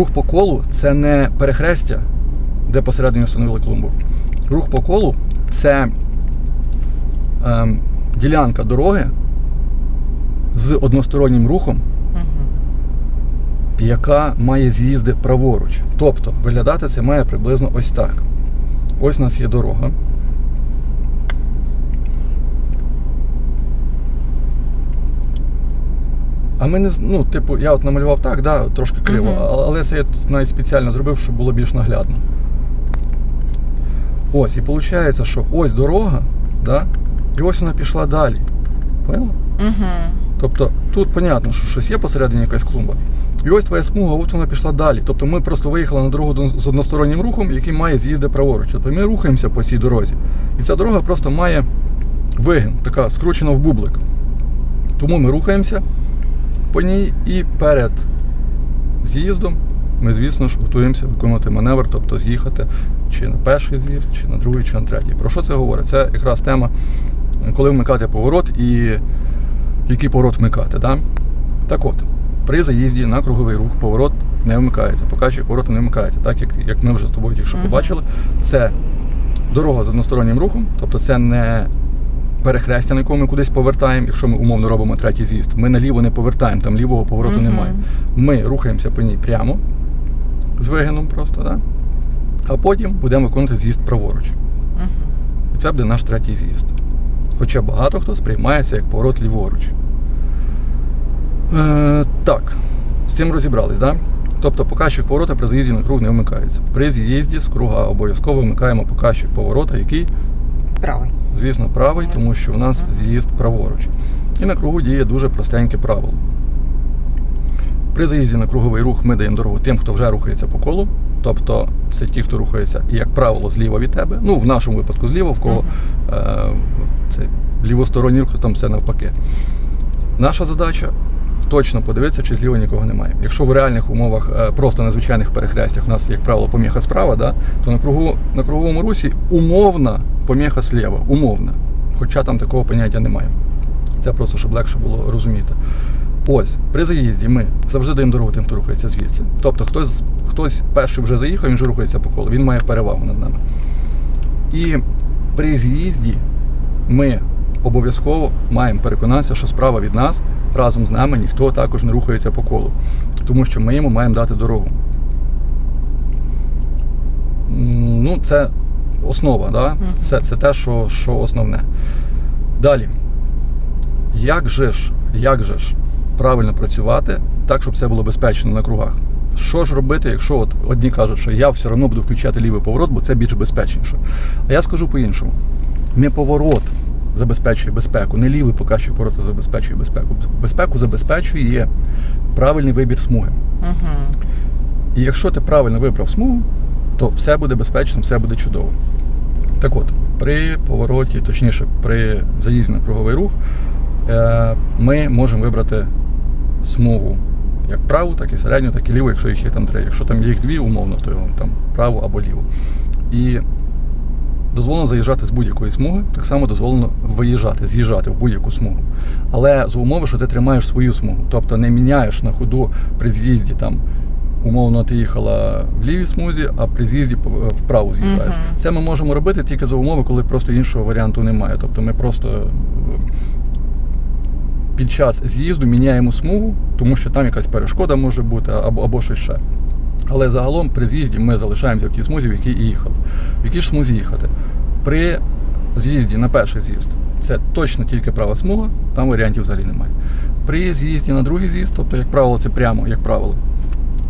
Рух по колу це не перехрестя, де посередині встановили клумбу. Рух по колу це ем, ділянка дороги з одностороннім рухом, яка має з'їзди праворуч. Тобто виглядати це має приблизно ось так. Ось у нас є дорога. А ми не ну, типу, я от намалював так, да, трошки криво, а- але це я навіть спеціально зробив, щоб було більш наглядно. Ось, і виходить, що ось дорога, да, і ось вона пішла далі. Поняла? Угу. Тобто тут понятно, що щось є посередині якась клумба. І ось твоя смуга, от вона пішла далі. Тобто ми просто виїхали на дорогу з одностороннім рухом, який має з'їзди праворуч. Тобто ми рухаємося по цій дорозі. І ця дорога просто має вигін, така скручена в бублик. Тому ми рухаємося по ній і перед з'їздом ми, звісно ж, готуємося виконувати маневр, тобто з'їхати чи на перший з'їзд, чи на другий, чи на третій. Про що це говорить? Це якраз тема, коли вмикати поворот і який поворот вмикати. Да? Так от, при заїзді на круговий рух поворот не вмикається, показчик повороту не вмикається, так як, як ми вже з тобою тільки що побачили. Це дорога з одностороннім рухом, тобто це не перехрестя, на якому ми кудись повертаємо, якщо ми умовно робимо третій з'їзд. Ми наліво не повертаємо, там лівого повороту Мгм. немає. Ми рухаємося по ній прямо з вигином просто, да? а потім будемо виконувати з'їзд праворуч. Угу. І це буде наш третій з'їзд. Хоча багато хто сприймається як поворот ліворуч. Е, так, з цим розібрались, да? Тобто показчик поворота при заїзді на круг не вмикається. При з'їзді з круга обов'язково вмикаємо показчик поворота, який, Правий. Звісно, правий, тому що в нас з'їзд праворуч. І на кругу діє дуже простеньке правило. При заїзді на круговий рух ми даємо дорогу тим, хто вже рухається по колу. Тобто це ті, хто рухається, як правило, зліва від тебе. Ну, в нашому випадку зліва, в кого е, це лівосторонній рух, то там все навпаки. Наша задача точно подивитися, чи зліва нікого немає. Якщо в реальних умовах е, просто на звичайних перехрестях у нас, як правило, поміха справа, да, то на, кругу, на круговому русі умовна поміха сліва. Умовна. Хоча там такого поняття немає. Це просто щоб легше було розуміти. Ось, при заїзді ми завжди даємо дорогу тим, хто рухається звідси. Тобто хтось, хтось перший вже заїхав, він вже рухається по колу, він має перевагу над нами. І при з'їзді ми обов'язково маємо переконатися, що справа від нас разом з нами ніхто також не рухається по колу. Тому що ми йому маємо дати дорогу. Ну, це основа, да? Це, це те, що, що основне. Далі. Як же ж, як же ж правильно працювати так, щоб це було безпечно на кругах? Що ж робити, якщо от одні кажуть, що я все одно буду включати лівий поворот, бо це більш безпечніше. А я скажу по-іншому: не поворот забезпечує безпеку, не лівий показчик поворота забезпечує безпеку. Безпеку забезпечує правильний вибір смуги. Угу. І якщо ти правильно вибрав смугу, то все буде безпечно, все буде чудово. Так от, при повороті, точніше, при заїзді на круговий рух, е, ми можемо вибрати смугу як праву, так і середню, так і ліву, якщо їх є там три. Якщо там є їх дві, умовно, то там праву або ліву. І дозволено заїжджати з будь-якої смуги, так само дозволено виїжджати, з'їжджати в будь-яку смугу. Але за умови, що ти тримаєш свою смугу, тобто не міняєш на ходу при з'їзді там. Умовно, ти їхала в лівій смузі, а при з'їзді пов- вправо з'їжджаєш. Мгм. Це ми можемо робити тільки за умови, коли просто іншого варіанту немає. Тобто ми просто е, під час з'їзду міняємо смугу, тому що там якась перешкода може бути або, або щось ще. Але загалом при з'їзді ми залишаємося в тій смузі, в якій і їхали. В якій ж смузі їхати? При з'їзді на перший з'їзд це точно тільки права смуга, там варіантів взагалі немає. При з'їзді на другий з'їзд, тобто, як правило, це прямо, як правило,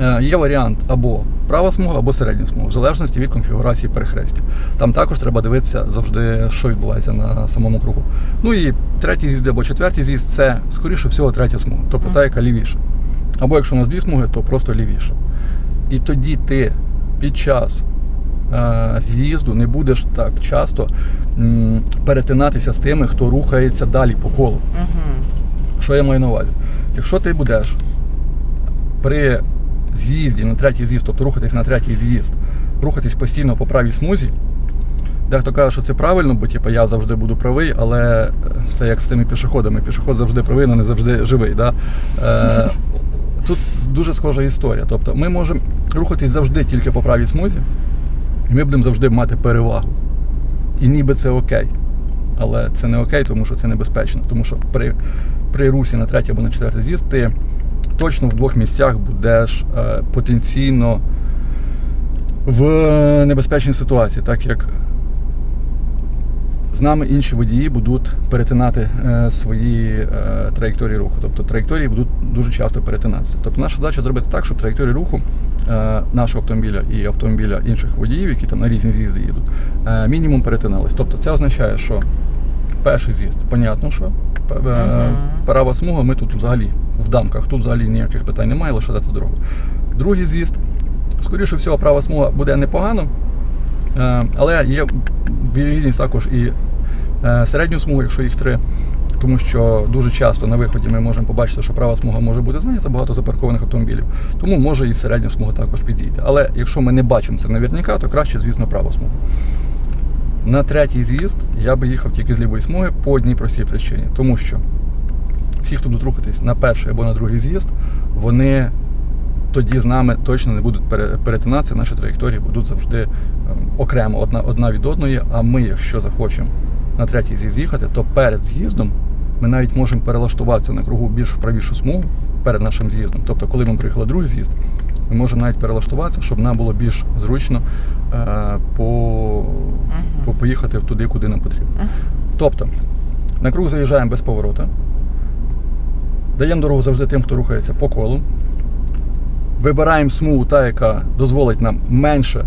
е, є варіант або права смуга, або середня смуга, в залежності від конфігурації перехрестя. Там також треба дивитися завжди, що відбувається на самому кругу. Ну і третій з'їзд або четвертий з'їзд це, скоріше всього, третя смуга, тобто та, яка лівіша. Або якщо у нас дві смуги, то просто лівіше. І тоді ти під час е, з'їзду не будеш так часто м, перетинатися з тими, хто рухається далі по колу. Угу. Що я маю на увазі? Якщо ти будеш при з'їзді на третій з'їзд, тобто рухатись на третій з'їзд, рухатись постійно по правій смузі, дехто каже, що це правильно, бо типу, я завжди буду правий, але е, це як з тими пішоходами. Пішоход завжди правий, але не завжди живий. Да? Е, тут дуже схожа історія. Тобто ми можемо рухатись завжди тільки по правій смузі, і ми будемо завжди мати перевагу. І ніби це окей. Але це не окей, тому що це небезпечно. Тому що при, при русі на третій або на четвертий з'їзд ти точно в двох місцях будеш е, потенційно в небезпечній ситуації, так як з нами інші водії будуть перетинати е, свої е, траєкторії руху. Тобто траєкторії будуть дуже часто перетинатися. Тобто наша задача зробити так, щоб траєкторії руху е, нашого автомобіля і автомобіля інших водіїв, які там на різні з'їзди їдуть, мінімум перетинались. Тобто це означає, що перший з'їзд, понятно, що права смуга, ми тут взагалі в дамках, тут взагалі ніяких питань немає, лише дати дорогу. Другий з'їзд, скоріше всього, права смуга буде непогано, але є вірогідність також і середню смугу, якщо їх три. Тому що дуже часто на виході ми можемо побачити, що права смуга може бути зайнята, багато запаркованих автомобілів. Тому може і середня смуга також підійде. Але якщо ми не бачимо це наверняка, то краще, звісно, права смуга. На третій з'їзд я би їхав тільки з лівої смуги по одній простій причині. Тому що всі, хто будуть рухатись на перший або на другий з'їзд, вони тоді з нами точно не будуть перетинатися, наші траєкторії будуть завжди ем, окремо одна, одна від одної. А ми, якщо захочемо на третій з'їзд їхати, то перед з'їздом ми навіть можемо перелаштуватися на кругу більш правішу смугу перед нашим з'їздом. Тобто, коли ми приїхали другий з'їзд, ми можемо навіть перелаштуватися, щоб нам було більш зручно е, по, по, поїхати туди, куди нам потрібно. Тобто, на круг заїжджаємо без поворота. Даємо дорогу завжди тим, хто рухається по колу. Вибираємо смугу, та, яка дозволить нам менше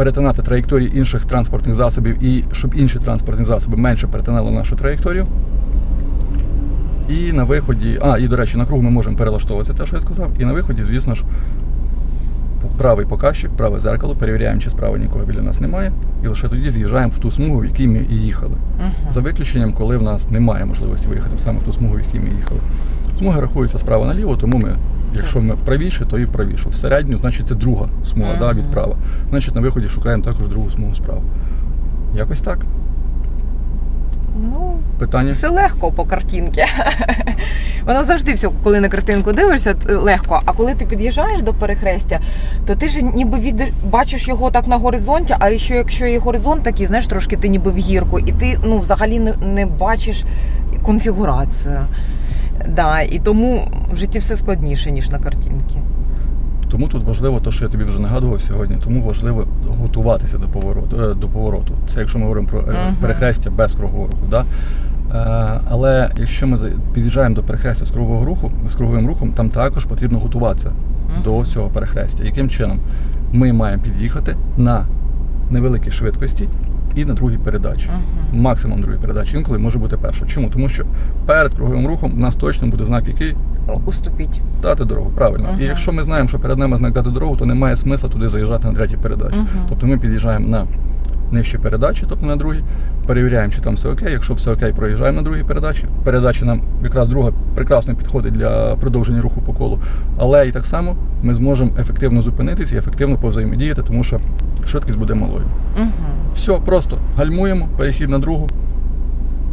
перетинати траєкторії інших транспортних засобів і щоб інші транспортні засоби менше перетинали нашу траєкторію. І на виході, а, і до речі, на круг ми можемо перелаштовуватися, те, що я сказав. І на виході, звісно ж, правий показчик, праве зеркало, перевіряємо, чи справа нікого біля нас немає. І лише тоді з'їжджаємо в ту смугу, в якій ми і їхали. Мгм. За виключенням, коли в нас немає можливості виїхати саме в ту смугу, в якій ми їхали. Смуги рахуються справа наліво, тому ми, якщо ми в правіше, то і в правішу. В середню, значить це друга смуга да, від Мгм. права. Значить на виході шукаємо також другу смугу справа. Якось так. Ну, Питання? все легко по картинці. Воно завжди все, коли на картинку дивишся, легко. А коли ти під'їжджаєш до перехрестя, то ти ж ніби від... бачиш його так на горизонті, а ще якщо є горизонт такий, знаєш, трошки ти ніби в гірку, і ти ну, взагалі не, не бачиш конфігурацію. Да, і тому в житті все складніше, ніж на картинці. Тому тут важливо те, що я тобі вже нагадував сьогодні, тому важливо готуватися до повороту. е, До повороту. Це якщо ми говоримо про е, Мгм. перехрестя без кругового руху. Да? Е, Але якщо ми під'їжджаємо до перехрестя з кругового руху, з круговим рухом, там також потрібно готуватися Мгм. до цього перехрестя. Яким чином? Ми маємо під'їхати на невеликій швидкості і на другій передачі. Мгм. Максимум другої передачі. Інколи може бути перша. Чому? Тому що перед круговим рухом у нас точно буде знак, який Уступіть. дати дорогу, правильно. Мгм. І якщо ми знаємо, що перед нами знак дати дорогу, то немає смисла туди заїжджати на третій передачі. Мгм. Тобто ми під'їжджаємо на нижчі передачі, тобто на другій, перевіряємо, чи там все окей. Якщо все окей, проїжджаємо на другій передачі. Передача нам якраз друга прекрасно підходить для продовження руху по колу. Але і так само ми зможемо ефективно зупинитись і ефективно повзаємодіяти, тому що швидкість буде малою. Угу. Все, просто гальмуємо, перехід на другу.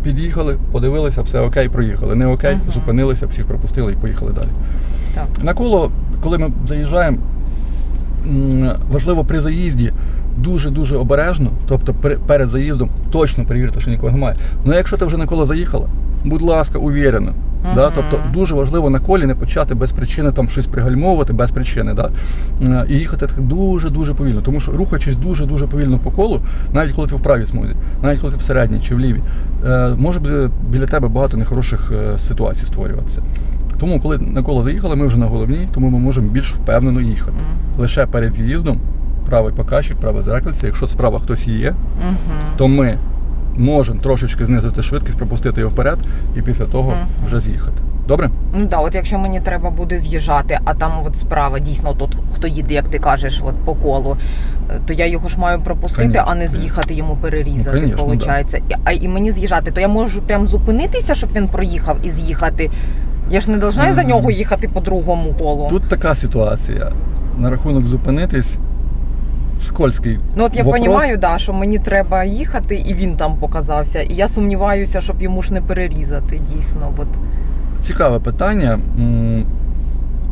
Під'їхали, подивилися, все окей, проїхали. Не окей, Мгм. зупинилися, всіх пропустили і поїхали далі. Так. На коло, коли ми заїжджаємо, важливо при заїзді дуже-дуже обережно, тобто перед заїздом точно перевірити, що нікого немає. Ну якщо ти вже на коло заїхала, будь ласка, увірено. Да? Тобто дуже важливо на колі не почати без причини там щось пригальмовувати, без причини. Да? І їхати так дуже-дуже повільно. Тому що рухаючись дуже-дуже повільно по колу, навіть коли ти в правій смузі, навіть коли ти в середній чи в лівій, е, може бути біля тебе багато нехороших е, ситуацій створюватися. Тому, коли на коло заїхали, ми вже на головній, тому ми можемо більш впевнено їхати. Лише перед з'їздом правий показчик, праве зеркальце, якщо справа хтось є, Угу. то ми можемо трошечки знизити швидкість, пропустити його вперед і після того Мгм. вже з'їхати. Добре? Ну да, от якщо мені треба буде з'їжджати, а там от справа дійсно тут хто їде, як ти кажеш, от по колу, е, то я його ж маю пропустити, Конечно. а не з'їхати йому перерізати. Ну, виходить. І- А і мені з'їжджати, то я можу прям зупинитися, щоб він проїхав і з'їхати. Я ж не должна за нього їхати по другому колу. Тут така ситуація. На рахунок зупинитись, скользкий. Ну от я вопрос. розумію, да, що мені треба їхати, і він там показався. І я сумніваюся, щоб йому ж не перерізати дійсно. От. Цікаве питання.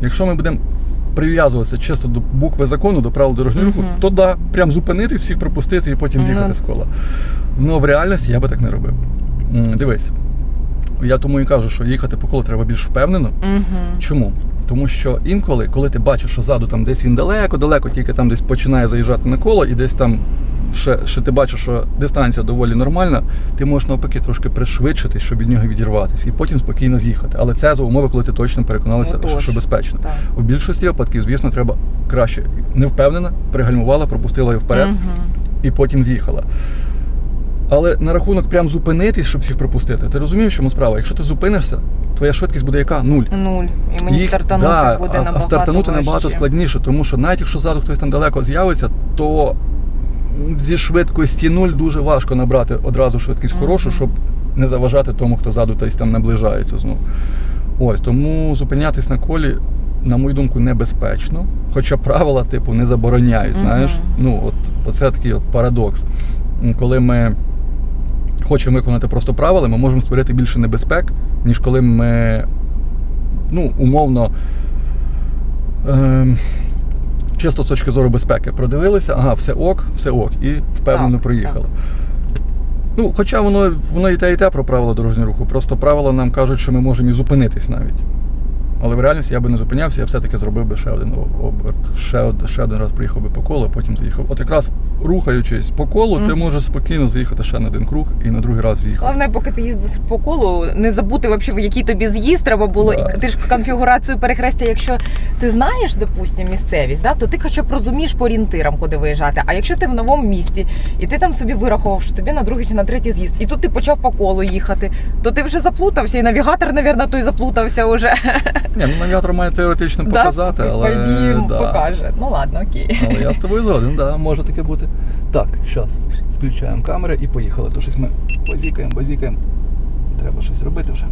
Якщо ми будемо прив'язуватися чисто до букви закону, до правил дорожнього руху, Мгм. то да, прям зупинити всіх пропустити і потім Ну. з'їхати з кола. Ну в реальності я би так не робив. Дивись, я тому і кажу, що їхати по колу треба більш впевнено. Угу. Чому? Тому що інколи, коли ти бачиш, що ззаду там десь він далеко-далеко, тільки там десь починає заїжджати на коло, і десь там ще, ще ти бачиш, що дистанція доволі нормальна, ти можеш навпаки трошки пришвидшитись, щоб від нього відірватися, і потім спокійно з'їхати. Але це за умови, коли ти точно переконалася, Отож. що, що безпечно. Так. В більшості випадків, звісно, треба краще не впевнена, пригальмувала, пропустила його вперед Мгм. і потім з'їхала. Але на рахунок прям зупинитись, щоб всіх пропустити, ти розумієш, чому справа? Якщо ти зупинишся, твоя швидкість буде яка? Нуль. Нуль. І мені Їх- стартанути да, буде а, набагато а стартанути важче. набагато складніше, тому що навіть якщо ззаду хтось там далеко з'явиться, то зі швидкості нуль дуже важко набрати одразу швидкість Мгм. хорошу, щоб не заважати тому, хто ззаду десь там наближається знову. Ось тому зупинятись на колі, на мою думку, небезпечно. Хоча правила, типу, не забороняють. Знаєш, Мгм. ну от оце такий от парадокс. Коли ми хочемо виконати просто правила, ми можемо створити більше небезпек, ніж коли ми ну, умовно. Ем, чисто з точки зору безпеки продивилися, ага, все ок, все ок, і впевнено Так, проїхали. так. Ну, хоча воно, воно і те, і те про правила дорожнього руху. Просто правила нам кажуть, що ми можемо і зупинитись навіть. Але в реальності я би не зупинявся, я все-таки зробив би ще один оберт. Ще, ще один раз приїхав би по колу, а потім заїхав. От якраз рухаючись по колу, ти можеш спокійно заїхати ще на один круг і на другий раз з'їхати. Головне, поки ти їздиш по колу, не забути вообще, в який тобі з'їзд треба було. Да. І ти ж конфігурацію перехрестя, якщо ти знаєш, допустимо, місцевість, да, то ти хоча б розумієш по орієнтирам, куди виїжджати. А якщо ти в новому місті, і ти там собі вирахував, що тобі на другий чи на третій з'їзд, і тут ти почав по колу їхати, то ти вже заплутався, і навігатор, мабуть, той заплутався вже. Ні, ну навігатор має теоретично показати, Да? але. По да. покаже. Ну ладно, окей. Але я з тобою згоден, да, може таке бути. Так, зараз включаємо камери і поїхали. То щось ми базікаємо, базікаємо. Треба щось робити вже.